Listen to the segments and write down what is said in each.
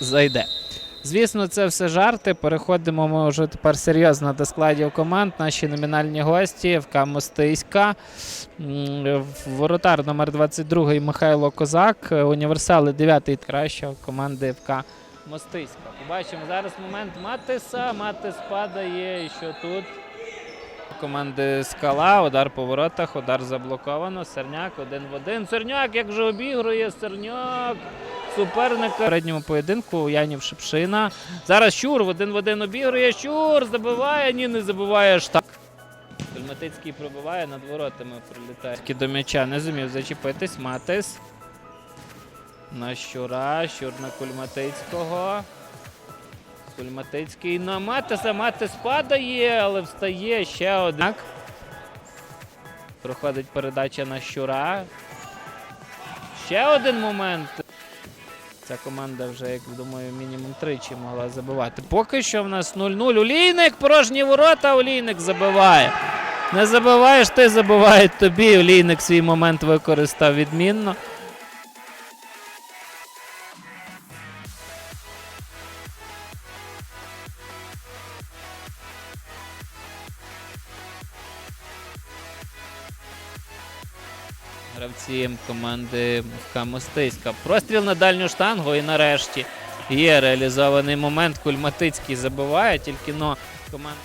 зайде. Звісно, це все жарти. Переходимо ми вже тепер серйозно до складів команд. Наші номінальні гості ФК Мостиська, воротар номер 22 Михайло Козак, універсали 9 кращого команди ФК Мостиська. Побачимо зараз момент Матиса. Матис падає. І що тут? Команди Скала, удар по воротах, удар заблоковано. Серняк один в один. Серняк, як же обігрує Серняк. Суперника в передньому поєдинку Янів Шипшина. Зараз Щур в один в один обігрує. Щур забиває. Ні, не забиває аж так. Кульматицький пробиває, над воротами прилітає. Таки до м'яча не зумів зачепитись. Матис. На Щура. Щур на Кульматицького. Кульматицький на Матиса. Матис падає, але встає ще один. Проходить передача на Щура. Ще один момент. Ця команда вже, як думаю, мінімум тричі могла забивати. Поки що в нас 0-0. Олійник, порожні ворота, Олійник забиває. Не забиваєш, ти забиває тобі. Олійник свій момент використав відмінно. Гравці команди ФК Мостиська. Простріл на дальню штангу і нарешті є реалізований момент. Кульматицький забиває, тільки но команда.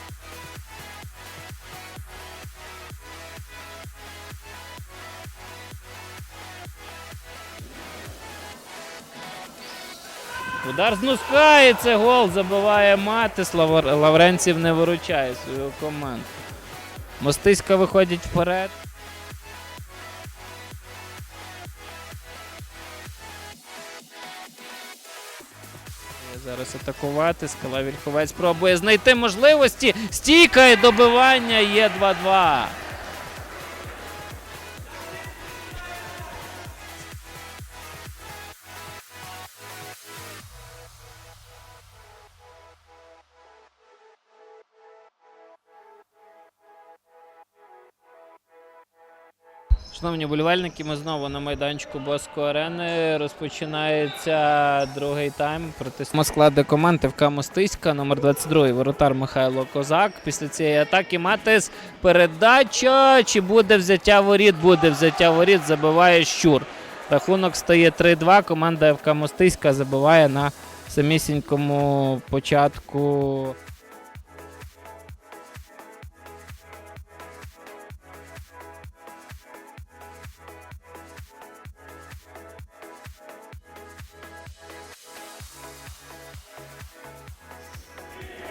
Удар з носка і це гол забиває Матис. Лавренців не виручає свою команду. Мостиська виходить вперед. Зараз атакувати. Скала Вільховець пробує знайти можливості. Стійкає добивання є 2-2. Шановні болівальники, ми знову на майданчику Боско Арени. Розпочинається другий тайм проти склади команд ФК Мостиська, номер 22 воротар Михайло Козак. Після цієї атаки Матис. Передача. Чи буде взяття воріт? Буде взяття воріт. Забиває щур. Рахунок стає 3-2. Команда ФК Мостиська забиває на самісінькому початку.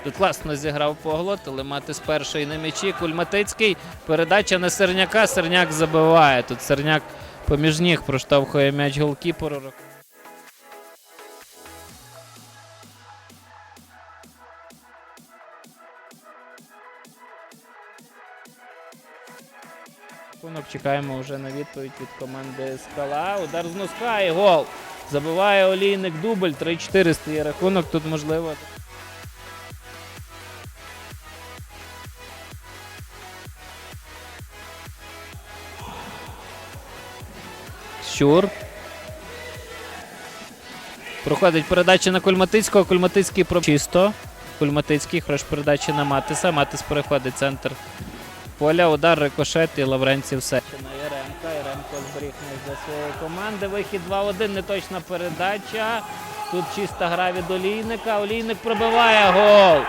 Тут класно зіграв поглот, але мати з першої на м'ячі. Кульматицький. Передача на Серняка. Серняк забиває. Тут Серняк поміж ніг проштовхує м'яч голкіперу. Рахунок чекаємо вже на відповідь від команди Скала. Удар з носка і гол. Забиває олійник дубль. 3-4 стає рахунок. Тут можливо. Щур. Проходить передача на Кульматицького. Кульматицький про чисто. Кульматицький, хорош передача на Матиса. Матис переходить центр поля. Удар, рикошет і Лавренців все. На Яремка. Яремко зберіг для своєї команди. Вихід 2-1. Неточна передача. Тут чиста гра від Олійника. Олійник пробиває гол.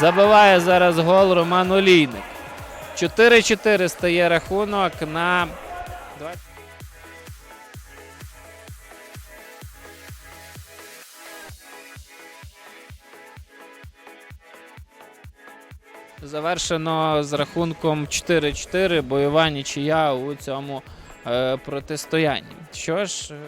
Забиває зараз гол Роман Олійник. 4-4 стає рахунок на 20. Завершено з рахунком 4-4 бойова нічия у цьому е, протистоянні. Що ж. е,